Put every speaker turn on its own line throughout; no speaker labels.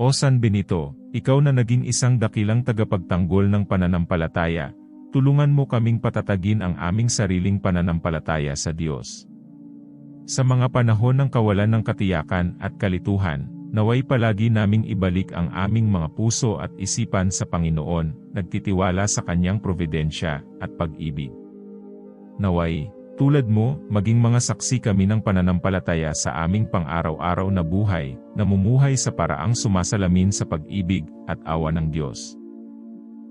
O San Benito, ikaw na naging isang dakilang tagapagtanggol ng pananampalataya, tulungan mo kaming patatagin ang aming sariling pananampalataya sa Diyos. Sa mga panahon ng kawalan ng katiyakan at kalituhan, naway palagi naming ibalik ang aming mga puso at isipan sa Panginoon, nagtitiwala sa Kanyang providensya at pag-ibig. Naway, tulad mo, maging mga saksi kami ng pananampalataya sa aming pang-araw-araw na buhay, namumuhay sa paraang sumasalamin sa pag-ibig at awa ng Diyos.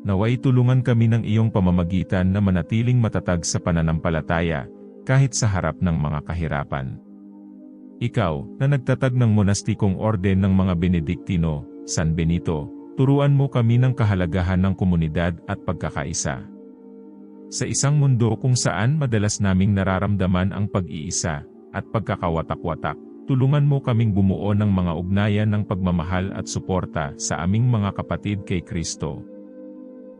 Naway tulungan kami ng iyong pamamagitan na manatiling matatag sa pananampalataya, kahit sa harap ng mga kahirapan. Ikaw, na nagtatag ng monastikong orden ng mga Benediktino, San Benito, turuan mo kami ng kahalagahan ng komunidad at pagkakaisa. Sa isang mundo kung saan madalas naming nararamdaman ang pag-iisa at pagkakawatak-watak, tulungan mo kaming bumuo ng mga ugnayan ng pagmamahal at suporta sa aming mga kapatid kay Kristo.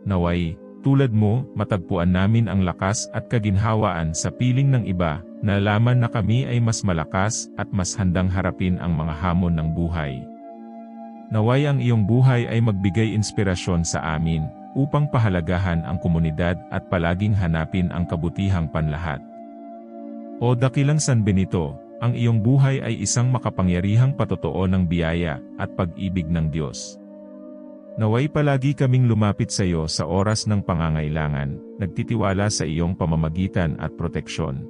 Naway, tulad mo, matagpuan namin ang lakas at kaginhawaan sa piling ng iba, nalaman na kami ay mas malakas at mas handang harapin ang mga hamon ng buhay. Naway ang iyong buhay ay magbigay inspirasyon sa amin, upang pahalagahan ang komunidad at palaging hanapin ang kabutihang panlahat. O dakilang San Benito, ang iyong buhay ay isang makapangyarihang patotoo ng biyaya at pag-ibig ng Diyos. Naway palagi kaming lumapit sa iyo sa oras ng pangangailangan, nagtitiwala sa iyong pamamagitan at proteksyon.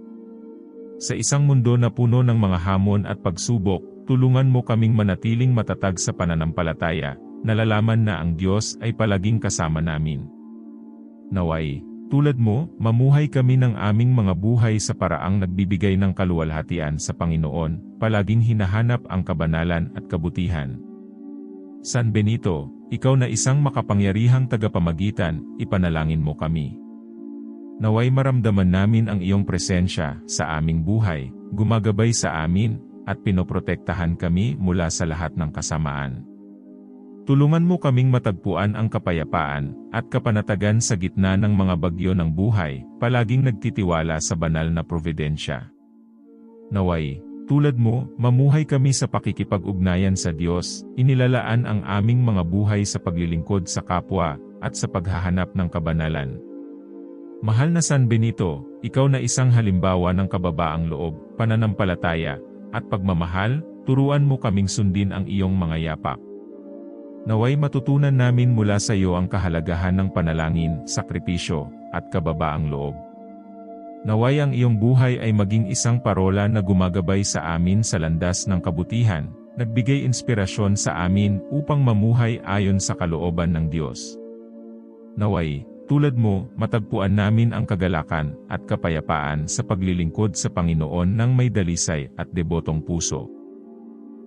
Sa isang mundo na puno ng mga hamon at pagsubok, tulungan mo kaming manatiling matatag sa pananampalataya, nalalaman na ang Diyos ay palaging kasama namin. Naway, tulad mo, mamuhay kami ng aming mga buhay sa paraang nagbibigay ng kaluwalhatian sa Panginoon, palaging hinahanap ang kabanalan at kabutihan. San Benito, ikaw na isang makapangyarihang tagapamagitan, ipanalangin mo kami. Naway maramdaman namin ang iyong presensya sa aming buhay, gumagabay sa amin, at pinoprotektahan kami mula sa lahat ng kasamaan. Tulungan mo kaming matagpuan ang kapayapaan at kapanatagan sa gitna ng mga bagyo ng buhay, palaging nagtitiwala sa banal na providensya. Naway, tulad mo, mamuhay kami sa pakikipag-ugnayan sa Diyos, inilalaan ang aming mga buhay sa paglilingkod sa kapwa at sa paghahanap ng kabanalan. Mahal na San Benito, ikaw na isang halimbawa ng kababaang loob, pananampalataya, at pagmamahal, turuan mo kaming sundin ang iyong mga yapak. Naway matutunan namin mula sa iyo ang kahalagahan ng panalangin, sakripisyo, at kababaang loob. Naway ang iyong buhay ay maging isang parola na gumagabay sa amin sa landas ng kabutihan, nagbigay inspirasyon sa amin upang mamuhay ayon sa kalooban ng Diyos. Naway, tulad mo, matagpuan namin ang kagalakan at kapayapaan sa paglilingkod sa Panginoon ng may dalisay at debotong puso.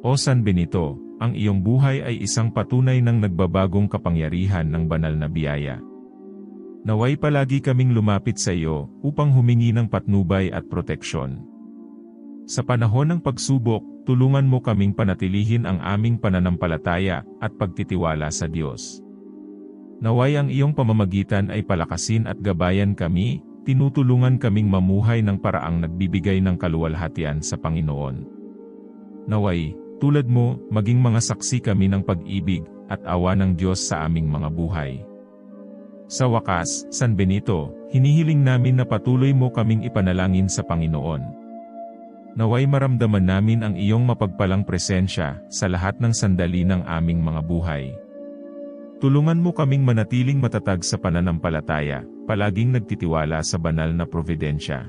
O San Benito, ang iyong buhay ay isang patunay ng nagbabagong kapangyarihan ng banal na biyaya. Naway palagi kaming lumapit sa iyo upang humingi ng patnubay at proteksyon. Sa panahon ng pagsubok, tulungan mo kaming panatilihin ang aming pananampalataya at pagtitiwala sa Diyos. Naway ang iyong pamamagitan ay palakasin at gabayan kami, tinutulungan kaming mamuhay ng paraang nagbibigay ng kaluwalhatian sa Panginoon. Naway, tulad mo, maging mga saksi kami ng pag-ibig at awa ng Diyos sa aming mga buhay. Sa wakas, San Benito, hinihiling namin na patuloy mo kaming ipanalangin sa Panginoon. Naway maramdaman namin ang iyong mapagpalang presensya sa lahat ng sandali ng aming mga buhay. Tulungan mo kaming manatiling matatag sa pananampalataya, palaging nagtitiwala sa banal na providensya.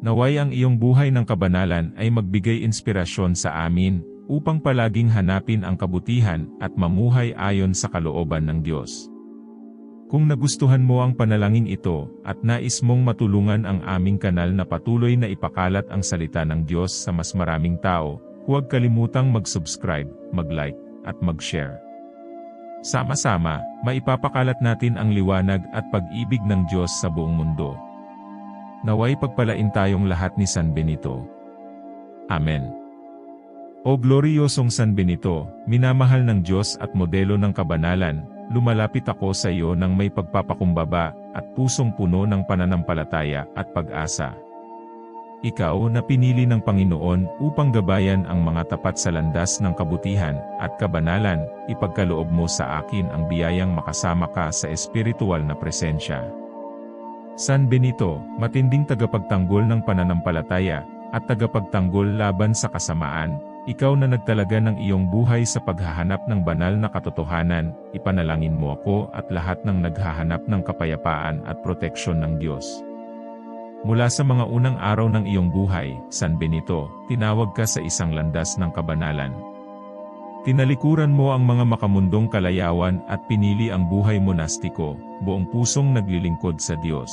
Naway ang iyong buhay ng kabanalan ay magbigay inspirasyon sa amin, upang palaging hanapin ang kabutihan at mamuhay ayon sa kalooban ng Diyos. Kung nagustuhan mo ang panalangin ito, at nais mong matulungan ang aming kanal na patuloy na ipakalat ang salita ng Diyos sa mas maraming tao, huwag kalimutang mag-subscribe, mag-like, at mag-share. Sama-sama, maipapakalat natin ang liwanag at pag-ibig ng Diyos sa buong mundo. Naway pagpalain tayong lahat ni San Benito. Amen. O gloryosong San Benito, minamahal ng Diyos at modelo ng kabanalan, lumalapit ako sa iyo ng may pagpapakumbaba at pusong puno ng pananampalataya at pag-asa. ikaw na pinili ng Panginoon upang gabayan ang mga tapat sa landas ng kabutihan at kabanalan, ipagkaloob mo sa akin ang biyayang makasama ka sa espiritual na presensya. San Benito, matinding tagapagtanggol ng pananampalataya, at tagapagtanggol laban sa kasamaan, ikaw na nagtalaga ng iyong buhay sa paghahanap ng banal na katotohanan, ipanalangin mo ako at lahat ng naghahanap ng kapayapaan at proteksyon ng Diyos. Mula sa mga unang araw ng iyong buhay, San Benito, tinawag ka sa isang landas ng kabanalan. Tinalikuran mo ang mga makamundong kalayawan at pinili ang buhay monastiko, buong pusong naglilingkod sa Diyos.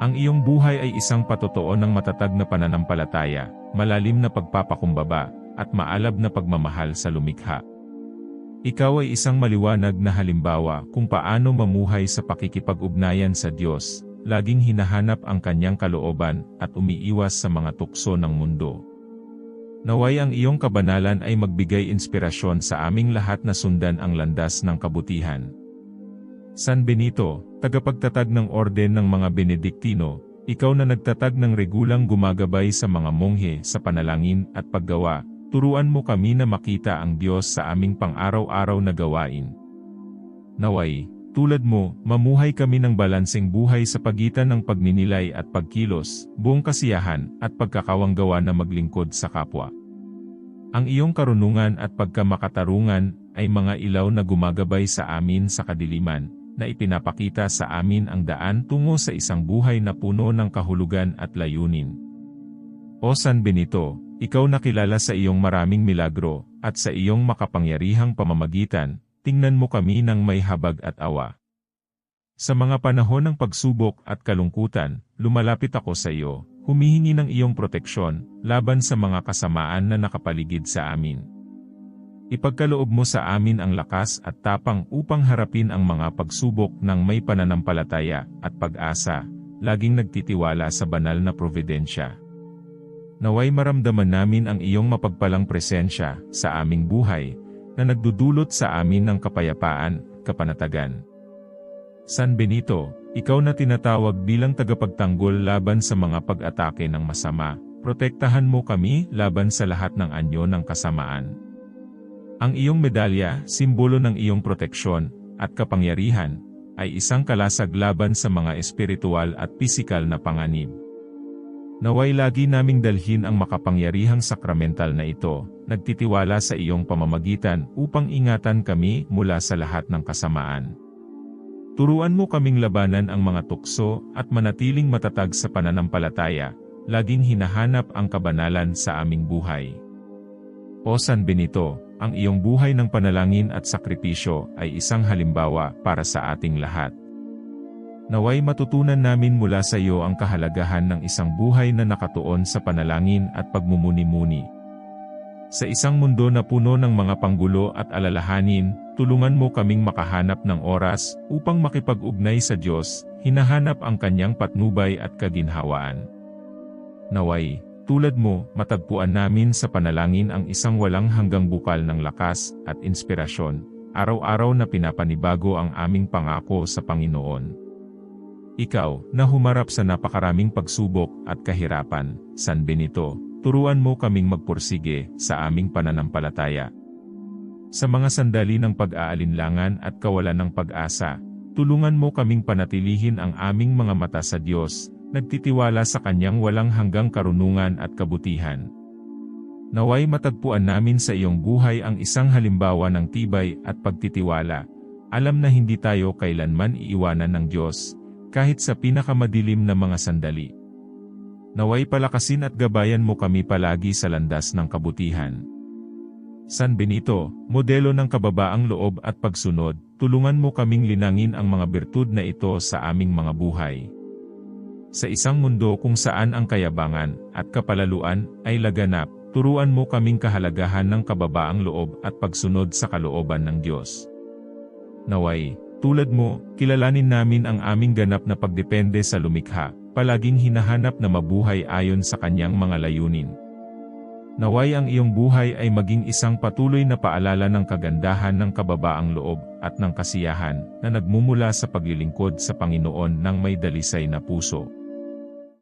Ang iyong buhay ay isang patotoo ng matatag na pananampalataya, malalim na pagpapakumbaba, at maalab na pagmamahal sa lumikha. Ikaw ay isang maliwanag na halimbawa kung paano mamuhay sa pakikipag-ugnayan sa Diyos, laging hinahanap ang kanyang kalooban at umiiwas sa mga tukso ng mundo. Naway ang iyong kabanalan ay magbigay inspirasyon sa aming lahat na sundan ang landas ng kabutihan. San Benito, tagapagtatag ng orden ng mga Benediktino, ikaw na nagtatag ng regulang gumagabay sa mga monghe sa panalangin at paggawa, turuan mo kami na makita ang Diyos sa aming pang-araw-araw na gawain. Naway, tulad mo, mamuhay kami ng balanseng buhay sa pagitan ng pagninilay at pagkilos, buong kasiyahan, at pagkakawanggawa na maglingkod sa kapwa. Ang iyong karunungan at pagkamakatarungan ay mga ilaw na gumagabay sa amin sa kadiliman, na ipinapakita sa amin ang daan tungo sa isang buhay na puno ng kahulugan at layunin. O San Benito, ikaw nakilala sa iyong maraming milagro, at sa iyong makapangyarihang pamamagitan, tingnan mo kami ng may habag at awa. Sa mga panahon ng pagsubok at kalungkutan, lumalapit ako sa iyo, humihingi ng iyong proteksyon, laban sa mga kasamaan na nakapaligid sa amin. Ipagkaloob mo sa amin ang lakas at tapang upang harapin ang mga pagsubok ng may pananampalataya at pag-asa, laging nagtitiwala sa banal na providensya. Naway maramdaman namin ang iyong mapagpalang presensya sa aming buhay, na nagdudulot sa amin ng kapayapaan, kapanatagan. San Benito, ikaw na tinatawag bilang tagapagtanggol laban sa mga pag-atake ng masama, protektahan mo kami laban sa lahat ng anyo ng kasamaan. Ang iyong medalya, simbolo ng iyong proteksyon at kapangyarihan, ay isang kalasag laban sa mga espiritual at pisikal na panganib. Naway lagi naming dalhin ang makapangyarihang sakramental na ito, nagtitiwala sa iyong pamamagitan upang ingatan kami mula sa lahat ng kasamaan. Turuan mo kaming labanan ang mga tukso at manatiling matatag sa pananampalataya, laging hinahanap ang kabanalan sa aming buhay. O San Benito, ang iyong buhay ng panalangin at sakripisyo ay isang halimbawa para sa ating lahat. Naway matutunan namin mula sa iyo ang kahalagahan ng isang buhay na nakatuon sa panalangin at pagmumuni-muni. Sa isang mundo na puno ng mga panggulo at alalahanin, tulungan mo kaming makahanap ng oras upang makipag-ugnay sa Diyos, hinahanap ang kanyang patnubay at kaginhawaan. Naway, tulad mo, matagpuan namin sa panalangin ang isang walang hanggang bukal ng lakas at inspirasyon, araw-araw na pinapanibago ang aming pangako sa Panginoon. Ikaw, na humarap sa napakaraming pagsubok at kahirapan, San Benito, turuan mo kaming magpursige sa aming pananampalataya. Sa mga sandali ng pag-aalinlangan at kawalan ng pag-asa, tulungan mo kaming panatilihin ang aming mga mata sa Diyos, nagtitiwala sa Kanyang walang hanggang karunungan at kabutihan. Naway matagpuan namin sa iyong buhay ang isang halimbawa ng tibay at pagtitiwala. Alam na hindi tayo kailanman iiwanan ng Diyos, kahit sa pinakamadilim na mga sandali. Naway palakasin at gabayan mo kami palagi sa landas ng kabutihan. San Benito, modelo ng kababaang loob at pagsunod, tulungan mo kaming linangin ang mga bertud na ito sa aming mga buhay. Sa isang mundo kung saan ang kayabangan at kapalaluan ay laganap, turuan mo kaming kahalagahan ng kababaang loob at pagsunod sa kalooban ng Diyos. Naway, tulad mo, kilalanin namin ang aming ganap na pagdepende sa lumikha, palaging hinahanap na mabuhay ayon sa kanyang mga layunin. Naway ang iyong buhay ay maging isang patuloy na paalala ng kagandahan ng kababaang loob at ng kasiyahan na nagmumula sa paglilingkod sa Panginoon ng may dalisay na puso.